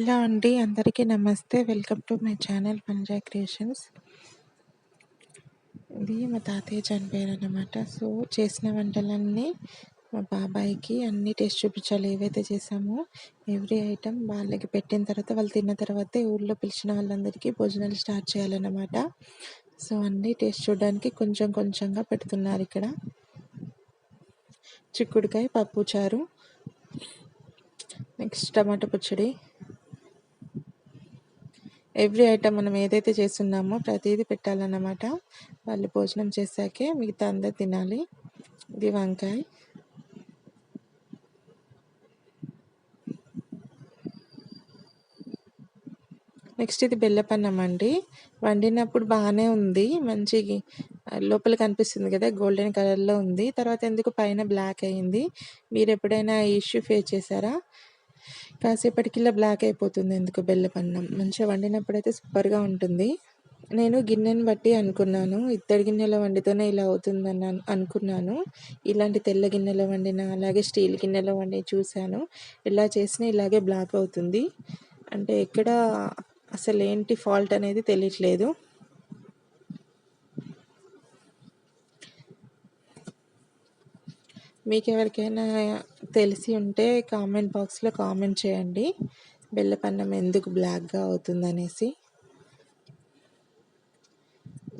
Hello అండి అందరికీ నమస్తే. Welcome to my channel Panja creations. ఇది మా తాతయ్య చనిపోయారు అనమాట సో చేసిన వంటలన్నీ మా బాబాయ్కి అన్ని టేస్ట్ చూపించాలి. ఏవైతే చేసామో ఎవ్రీ ఐటమ్ వాళ్ళకి పెట్టిన తర్వాత వాళ్ళు తిన్న తర్వాతే ఊళ్ళో పిలిచిన వాళ్ళందరికీ భోజనాలు స్టార్ట్ చేయాలన్నమాట. సో అన్నీ టేస్ట్ చూడడానికి కొంచెం కొంచెంగా పెడుతున్నారు ఇక్కడ. చిక్కుడుకాయ పప్పు చారు నెక్స్ట్ టమాటా పచ్చడి ఎవ్రీ ఐటమ్ మనం ఏదైతే చేస్తున్నామో ప్రతిదీ పెట్టాలన్నమాట. వాళ్ళు భోజనం చేశాకే మిగతా అందరు తినాలి. ఇది వంకాయ. నెక్స్ట్ ఇది బెల్లపన్నం అండి. వండినప్పుడు బాగానే ఉంది. మంచి లోపల కనిపిస్తుంది కదా గోల్డెన్ కలర్లో ఉంది. తర్వాత ఎందుకు పైన బ్లాక్ అయింది? మీరు ఎప్పుడైనా ఇష్యూ ఫేస్ చేశారా? కాసేపటికి ఇలా బ్లాక్ అయిపోతుంది ఎందుకు బెల్లపన్నం. మంచిగా వండినప్పుడు అయితే సూపర్గా ఉంటుంది. నేను గిన్నెని బట్టి అనుకున్నాను. ఇత్తడి గిన్నెలో వండితేనే ఇలా అవుతుందని అనుకున్నాను. ఇలాంటి తెల్ల గిన్నెలో వండిన అలాగే స్టీల్ గిన్నెలో వండి చూశాను. ఇలా చేసినా ఇలాగే బ్లాక్ అవుతుంది. అంటే ఎక్కడ అసలు ఏంటి ఫాల్ట్ అనేది తెలియట్లేదు. మీకు ఎవరికైనా తెలిసి ఉంటే కామెంట్ బాక్స్లో కామెంట్ చేయండి. బెల్లపన్నం ఎందుకు బ్లాక్గా అవుతుందనేసి.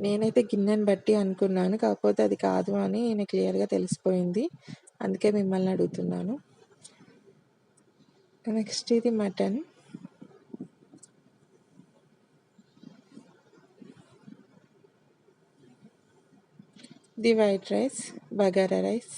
నేనైతే గిన్నెని బట్టి అనుకున్నాను. కాకపోతే అది కాదు అని నేను క్లియర్గా తెలిసిపోయింది. అందుకే మిమ్మల్ని అడుగుతున్నాను. నెక్స్ట్ ఇది mutton. The white rice bagara rice.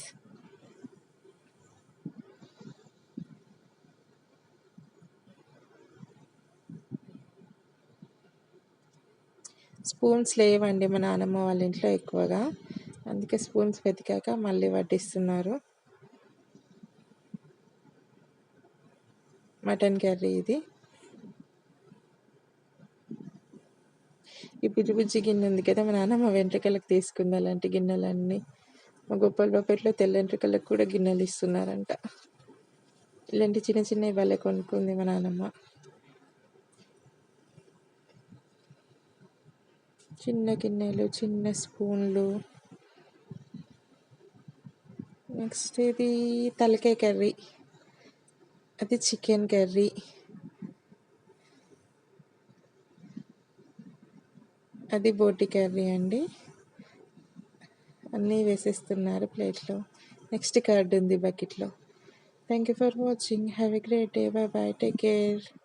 Spoons లేవండి మా నానమ్మ వాళ్ళ ఇంట్లో ఎక్కువగా. అందుకే స్పూన్స్ వెతికాక మళ్ళీ వడ్డిస్తున్నారు. మటన్ కర్రీ ఇది. ఈ పిచ్చి గిన్నె ఉంది కదా మా నాన్నమ్మ వెంట్రుకలకు తీసుకుంది అలాంటి గిన్నెలన్నీ. మా గొప్పల బాపేట్లో తెల్ల వెంట్రుకలకు కూడా గిన్నెలు ఇస్తున్నారంట. ఇలాంటి చిన్న చిన్న ఇవాళ కొనుక్కుంది మా నాన్నమ్మ చిన్న గిన్నెలు చిన్న స్పూన్లు. నెక్స్ట్ ఇది తలకాయ కర్రీ. అది చికెన్ కర్రీ. అది బోటి కర్రీ అండి. అన్నీ వేసేస్తున్నారు ప్లేట్లో. నెక్స్ట్ కర్డ్ ఉంది బకెట్లో. Thank you for watching have a great day bye bye take care